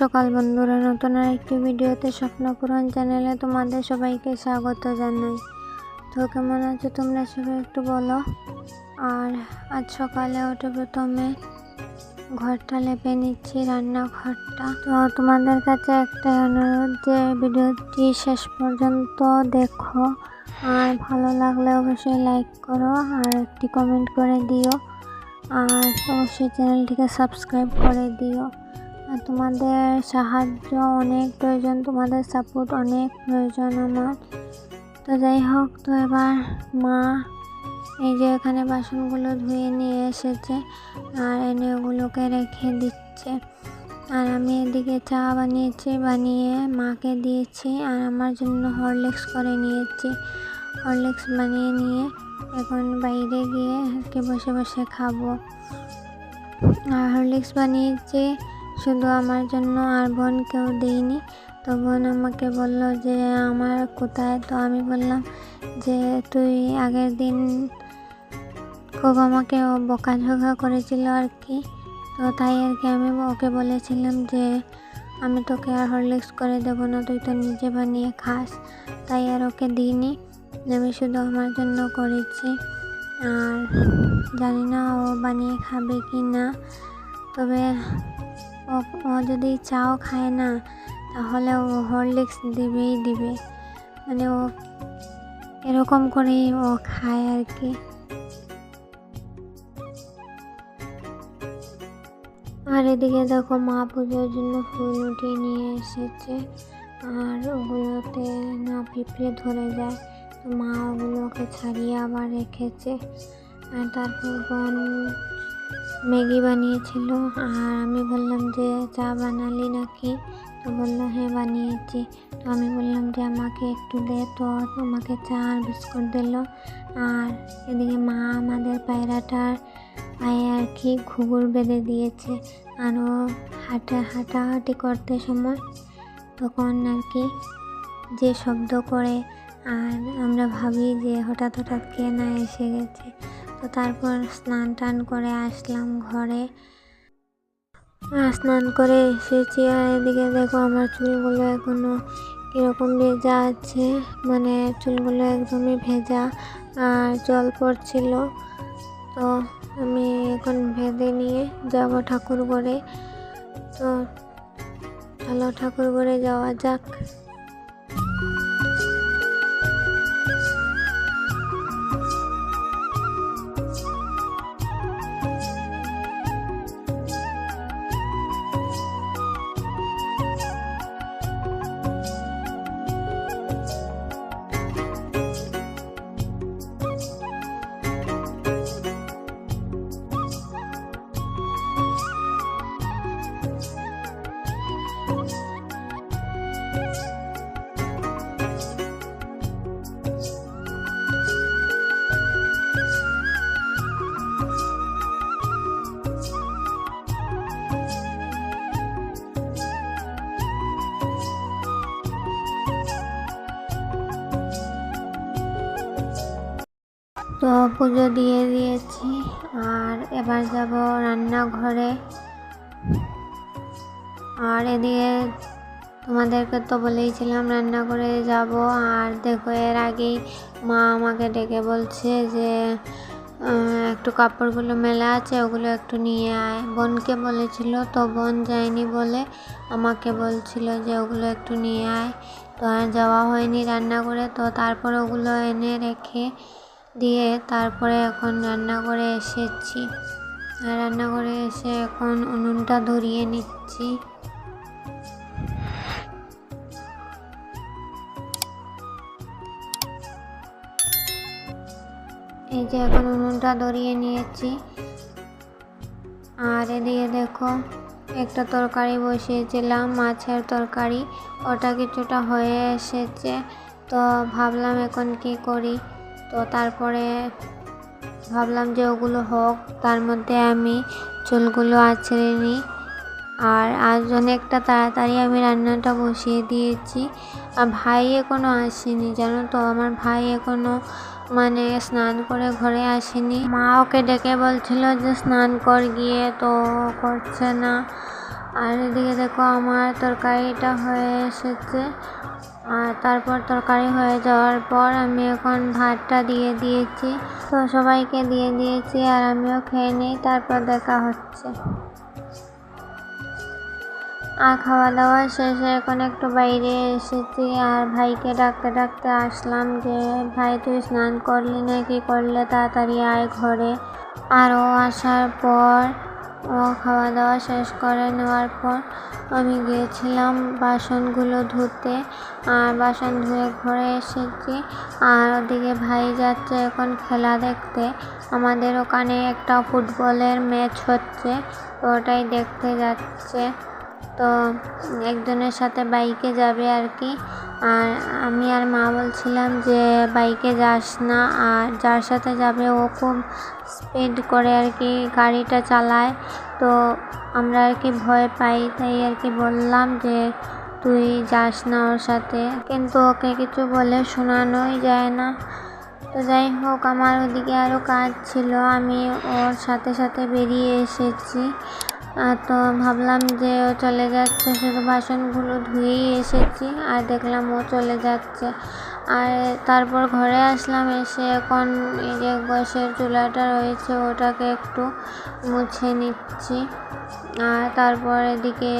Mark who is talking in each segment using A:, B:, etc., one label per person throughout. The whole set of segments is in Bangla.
A: সকাল বন্ধুরা, নতুন আর একটি ভিডিওতে স্বপ্নপূরণ চ্যানেলে তোমাদের সবাইকে স্বাগত জানাই। তো কেমন আছো তোমরা সবাই একটু বলো। আর আজ সকালে উঠে প্রথমে ঘরটা লেপে নিচ্ছি, রান্নাঘরটা। তো তোমাদের কাছে একটাই অনুরোধ যে ভিডিওটি শেষ পর্যন্ত দেখো। আর ভালো লাগলে অবশ্যই লাইক করো আর একটি কমেন্ট করে দিও। আর অবশ্যই চ্যানেলটিকে সাবস্ক্রাইব করে দিও। আর তোমাদের সাহায্য অনেক প্রয়োজন, তোমাদের সাপোর্ট অনেক প্রয়োজন আমার। তো যাই হোক, তো এবার মা এই যে এখানে বাসনগুলো ধুয়ে নিয়ে এসেছে আর এনে ওগুলোকে রেখে দিচ্ছে। আর আমি এদিকে চা বানিয়েছি, বানিয়ে মাকে দিয়েছি আর আমার জন্য হরলিক্স করে নিয়েছি। হরলিক্স বানিয়ে নিয়ে এখন বাইরে গিয়ে বসে বসে খাব। আর হরলিক্স বানিয়েছি শুধু আমার জন্য আর বোনকেও দিইনি তো বোন আমাকে বলল যে, আমার কোথায়? তো আমি বললাম যে, তুই আগের দিন খুব আমাকে ও বকাঝকা করেছিল আর কি। তো তাই আর কি আমি ওকে বলেছিলাম যে, আমি তোকে আর হরলিক্স করে দেবো না, তুই তো নিজে বানিয়ে খাস। তাই আর ওকে দিইনি আমি শুধু আমার জন্য করেছি। আর জানি না ও বানিয়ে খাবে কি না। তবে ও যদি চাও খায় না, তাহলে ও হরলিক্স দিবেই দিবে। মানে ও এরকম করেই ও খায় আর কি। আর এদিকে দেখো মা পুজোর জন্য ফুল উঠিয়ে নিয়ে এসেছে, আর ওগুলোতে না পিঁপড়ে ধরে যায়। তো মা ওগুলোকে ছাড়িয়ে আবার রেখেছে। আর তারপর বোন ম্যাগি বানিয়েছিল। আর আমি বললাম যে, চা বানালি নাকি? তো বলল হ্যাঁ বানিয়েছি। তো আমি বললাম যে, আমাকে একটু দে। তো আমাকে চা আর বিস্কুট দিল। আর এদিকে মা আমাদের পায়রাটার পায়ে আর কি ঘুঘুর বেঁধে দিয়েছে। আর ও হাঁটা হাঁটাহাঁটি করতে সময় তখন আর কি যে শব্দ করে। আর আমরা ভাবি যে, হঠাৎ হঠাৎ কে না এসে গেছে। তো তারপর স্নান টান করে আসলাম ঘরে। স্নান করে এসেছি আর এদিকে দেখো আমার চুলগুলো এখনও কীরকম ভেজা আছে। মানে চুলগুলো একদমই ভেজা আর জল পড়ছিল। তো আমি এখন ভেদে নিয়ে যাব ঠাকুর ঘরে তো চলো ঠাকুর ঘরে যাওয়া যাক। তো পুজো দিয়ে দিয়েছি। আর এবার যাব রান্নাঘরে। আর এদিকে তোমাদেরকে তো বলেইছিলাম রান্না করে যাব। আর দেখো এর আগেই মা আমাকে ডেকে বলছে যে একটু কাপড়গুলো মেলা আছে, ওগুলো একটু নিয়ে আয়। বোনকে বলেছিল, তো বোন যায়নি বলে আমাকে বলছিল যে, ওগুলো একটু নিয়ে আয়। তো আর যাওয়া হয়নি রান্না করে তো তারপর ওগুলো এনে রেখে দিয়ে তারপরে এখন রান্না করে এসেছি। রান্না করে এসে এখন উনুনটা ধরিয়ে নিচ্ছি। এই যে এখন উনুনটা ধরিয়ে নিয়েছি। আর এদিকে দেখো, একটা তরকারি বসিয়েছিলাম, মাছের তরকারি। ওটা কিছুটা হয়ে এসেছে, তো ভাবলাম এখন কি করি। তো তারপরে ভাবলাম যে ওগুলো হোক, তার মধ্যে আমি চুলগুলো আছড়ে নিই। আর আজ অনেকটা তাড়াতাড়ি আমি রান্নাটা বসিয়ে দিয়েছি। আর ভাই এখনও আসেনি, জানো তো? আমার ভাই এখনও মানে স্নান করে ঘরে আসেনি। মা ওকে ডেকে বলছিল যে, স্নান কর গিয়ে, তো করছে না। আর এদিকে দেখো আমার তরকারিটা হয়ে এসেছে। আর তারপর তরকারি হয়ে যাওয়ার পর আমি এখন ভাতটা দিয়ে দিয়েছি। তো সবাইকে দিয়ে দিয়েছি আর আমিও খেয়ে নিই, তারপর দেখা হচ্ছে। আর খাওয়া দাওয়া শেষে এখন একটু বাইরে এসেছি আর ভাইকে ডাকতে ডাকতে আসলাম যে, ভাই, তুই স্নান করলি না? কি করলে তাড়াতাড়ি আয় ঘরে? আর ও আসার পর খাওয়া দাওয়া শেষ করে নেওয়ার পর আমি গিয়েছিলাম বাসনগুলো ধুতে। আর বাসন ধুয়ে ঘরে এসেছি। আর ওদিকে ভাই যাচ্ছে এখন খেলা দেখতে। আমাদের ওখানে একটা ফুটবলের ম্যাচ হচ্ছে তো ওটাই দেখতে যাচ্ছে। তো একজনের সাথে বাইকে যাবে আর কি। আর আমি আর মা বলছিলাম যে বাইকে যাস না, আর যার সাথে যাবে ও খুব স্পিড করে আর কি গাড়িটা চালায়। তো আমরা আর কি ভয় পাই, তাই আর কি বললাম যে তুই যাস না ওর সাথে। কিন্তু ওকে কিছু বলে শোনানোই যায় না। তো যাই হোক, আমার ওদিকে আরও কাজ ছিল, আমি ওর সাথে সাথে বেরিয়ে এসেছি। তো ভাবলাম যে ও চলে যাচ্ছে। শুধু বাসনগুলো ধুয়েই এসেছি আর দেখলাম ও চলে যাচ্ছে। আর তারপর ঘরে আসলাম, এসে এখন এই যে গ্যাসের চুলাটা রয়েছে, ওটাকে একটু মুছে নিচ্ছি। আর তারপর এদিকে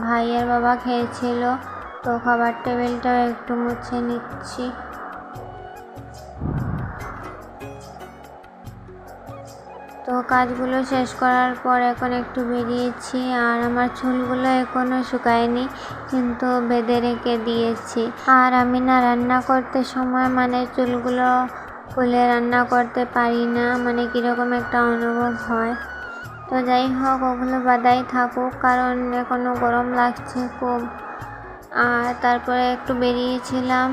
A: ভাইয়ের বাবা খেয়েছিল, তো খাবার টেবিলটাও একটু মুছে নিচ্ছি। তো কাজগুলো শেষ করার পর এখন একটু বেরিয়েছি আর আমার চুলগুলো এখনও শুকায়নি, কিন্তু বেঁধে রেখে দিয়েছি। আর আমি না রান্না করতে সময় মানে চুলগুলো খুলে রান্না করতে পারি না মানে কীরকম একটা অনুভব হয়। তো যাই হোক, ওগুলো বাদাই থাকুক, কারণ এখনও গরম লাগছে খুব। আর তারপরে একটু বেরিয়েছিলাম,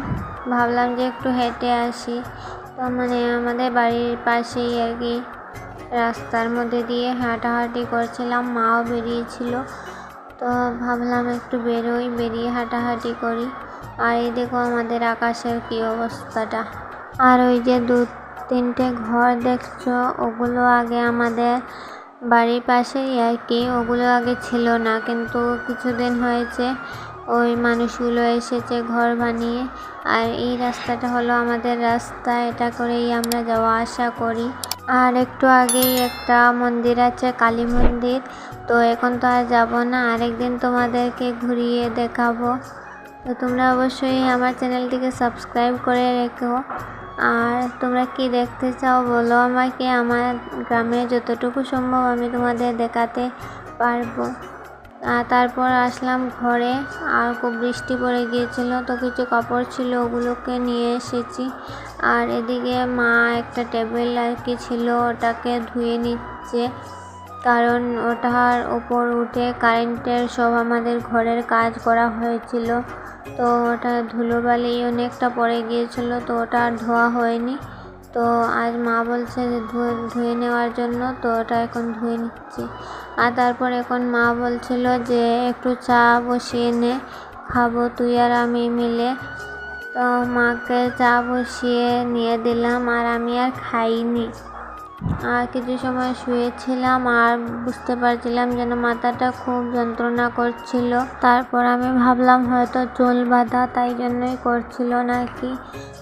A: ভাবলাম যে একটু হেঁটে আসি। তো মানে আমাদের বাড়ির পাশেই আর কি। রাস্তার মধ্যে দিয়ে হাঁটাহাঁটি করছিলাম, মাও বেরিয়েছিল। তো ভাবলাম একটু বেরোই, বেরিয়ে হাঁটাহাঁটি করি। আর এই দেখো আমাদের আকাশের কী অবস্থাটা। আর ওই যে দু তিনটে ঘর দেখছ, ওগুলো আগে আমাদের বাড়ির পাশেই আর কি, ওগুলো আগে ছিল না। কিন্তু কিছুদিন হয়েছে, ওই মানুষগুলো এসেছে ঘর বানিয়ে। আর এই রাস্তাটা হলো আমাদের রাস্তা, এটা করেই আমরা যাওয়া আসা করি। আর একটু আগেই একটা মন্দির আছে, কালী মন্দির। তো এখন তো আর যাব না, আরেকদিন তোমাদেরকে ঘুরিয়ে দেখাবো। তো তোমরা অবশ্যই আমার চ্যানেলটিকে সাবস্ক্রাইব করে রেখো। আর তোমরা কি দেখতে চাও বলো আমাকে, আমার গ্রামে যতটুকু সম্ভব আমি তোমাদের দেখাতে পারব। আর তারপর আসলাম ঘরে। আর খুব বৃষ্টি পড়ে গিয়েছিল, তো কিছু কাপড় ছিল, ওগুলোকে নিয়ে এসেছি। আর এদিকে মা একটা টেবিল আর কি ছিল, ওটাকে ধুয়ে নিচ্ছে। কারণ ওটার ওপর উঠে কারেন্টের সব আমাদের ঘরের কাজ করা হয়েছিল। তো ওটা ধুলোবালি অনেকটা পড়ে গিয়েছিল, তো ওটা আর ধোয়া হয়নি। তো আজ মা বলছে যে ধুয়ে নেওয়ার জন্য, তো ওটা এখন ধুয়ে নিচ্ছি। আর তারপর এখন মা বলছিল যে, একটু চা বসিয়ে নে, খাব তুই আর আমি মিলে। তো মাকে চা বসিয়ে নিয়ে দিলাম আর আমি আর খাইনি। আর কিছু সময় শুয়েছিলাম আর বুঝতে পারছিলাম যেন মাথাটা খুব যন্ত্রণা করছিল। তারপর আমি ভাবলাম হয়তো চুল বাঁধা তাই জন্যই করছিল নাকি।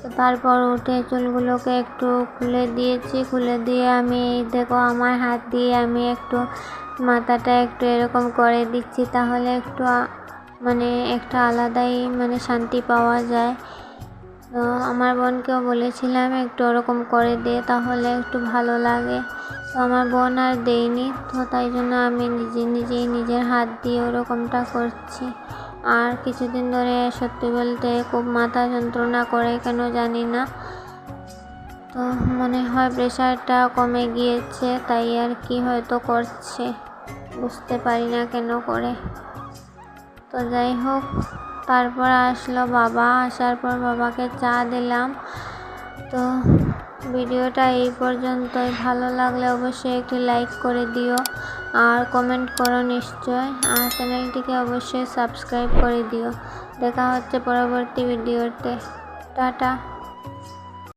A: তো তারপর উঠে চুলগুলোকে একটু খুলে দিয়েছি। খুলে দিয়ে আমি, দেখো আমার হাত দিয়ে আমি একটু মাথাটা একটু এরকম করে দিচ্ছি তাহলে একটু মানে একটা আলাদাই মানে শান্তি পাওয়া যায়। তো আমার বোনকেও বলেছিলাম একটু ওরকম করে দে তাহলে একটু ভালো লাগে। তো আমার বোন আর দেয়নি, তো তাই জন্য আমি নিজে, নিজেই নিজের হাত দিয়ে ওরকমটা করছি। আর কিছুদিন ধরে সত্যি বলতে খুব মাথা যন্ত্রণা করে, কেন জানি না। তো মনে হয় প্রেশারটা কমে গিয়েছে, তাই আর কি হয়তো করছে। বুঝতে পারি না কেন করে। তো যাই হোক, তারপর আসলো বাবা। আসার পর বাবাকে চা দিলাম। তো ভিডিওটা এই পর্যন্তই। ভালো লাগলে অবশ্যই একটি লাইক করে দিও। আর কমেন্ট করো নিশ্চয়। আর চ্যানেলটিকে অবশ্যই সাবস্ক্রাইব করে দিও। দেখা হচ্ছে পরবর্তী ভিডিওতে। টাটা।